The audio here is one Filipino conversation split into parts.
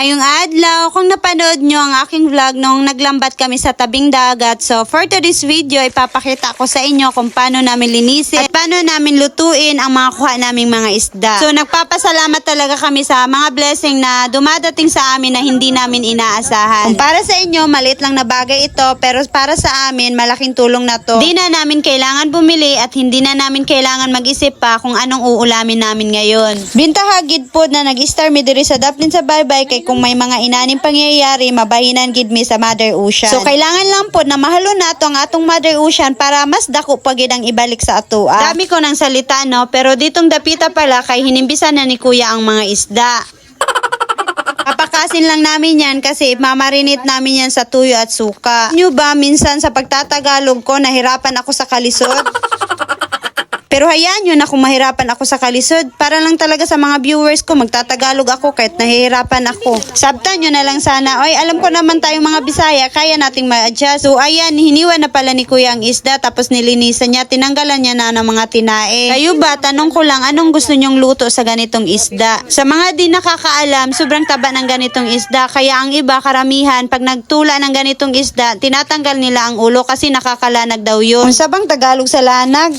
Ayong adlaw, kung napanood nyo ang aking vlog nung naglambat kami sa tabing dagat. So, for today's video, ipapakita ko sa inyo kung paano namin linisin at paano namin lutuin ang mga kuha naming mga isda. So, nagpapasalamat talaga kami sa mga blessing na dumadating sa amin na hindi namin inaasahan. Kung para sa inyo, maliit lang na bagay ito, pero para sa amin, malaking tulong na to. Di na namin kailangan bumili at hindi na namin kailangan mag-isip pa kung anong uulamin namin ngayon. Bintaha gid po na nag-star diri sa Daplin sa Baybay kay kung may mga inaning pangyayari, mabahinan gid mi sa Mother Ocean. So kailangan lang po na mahalo nato ang atong Mother Ocean para mas dako pa gid ang ibalik sa atoa. Dami ko ng salita no, pero ditong dapita pala kay hinimbisan na ni Kuya ang mga isda. Papakasin lang namin yan kasi mamarinate namin yan sa tuyo at suka. Nyo ba, minsan sa pagtatagalog ko, nahirapan ako sa kalisod? Pero hayaan nyo na kung mahirapan ako sa kalisod. Para lang talaga sa mga viewers ko, magtatagalog ako kahit nahihirapan ako. Sabtan nyo na lang sana, oy, alam ko naman tayong mga Bisaya, kaya nating ma-adjust. So ayan, hiniwa na pala ni Kuya ang isda, tapos nilinisan niya, tinanggalan niya na ng mga tinae. Kayo ba, tanong ko lang, anong gusto nyong luto sa ganitong isda? Sa mga di nakakaalam, sobrang taba ng ganitong isda, kaya ang iba, karamihan, pag nagtula ng ganitong isda, tinatanggal nila ang ulo kasi nakakalanag daw yun. Kung sabang Tagalog sa lanag,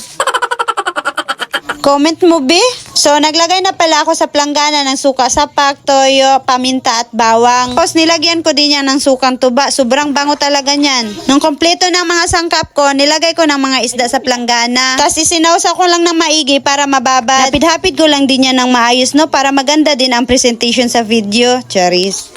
Comment mo, be? So, naglagay na pala ako sa planggana ng suka sapak, toyo, paminta at bawang. Tapos, nilagyan ko din yan ng sukang tuba. Sobrang bango talaga niyan. Nung kompleto ng mga sangkap ko, nilagay ko ng mga isda sa planggana. Tapos, isinawsa ko lang ng maigi para mababad. Hapid-hapid ko lang din yan ng maayos, no? Para maganda din ang presentation sa video. Charis.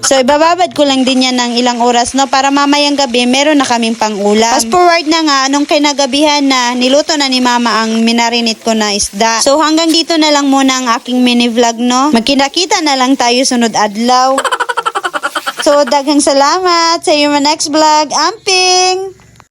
So, ibababad ko lang din yan ng ilang oras, no? Para mamayang gabi, meron na kaming pang-ulam. Fast forward na nga, nung kinagabihan na, niluto na ni Mama ang minarinate ko na isda. So, hanggang dito na lang muna ang aking mini vlog, no? Magkinakita na lang tayo sunod adlaw. So, daghang salamat. Sa iyo next vlog. Amping!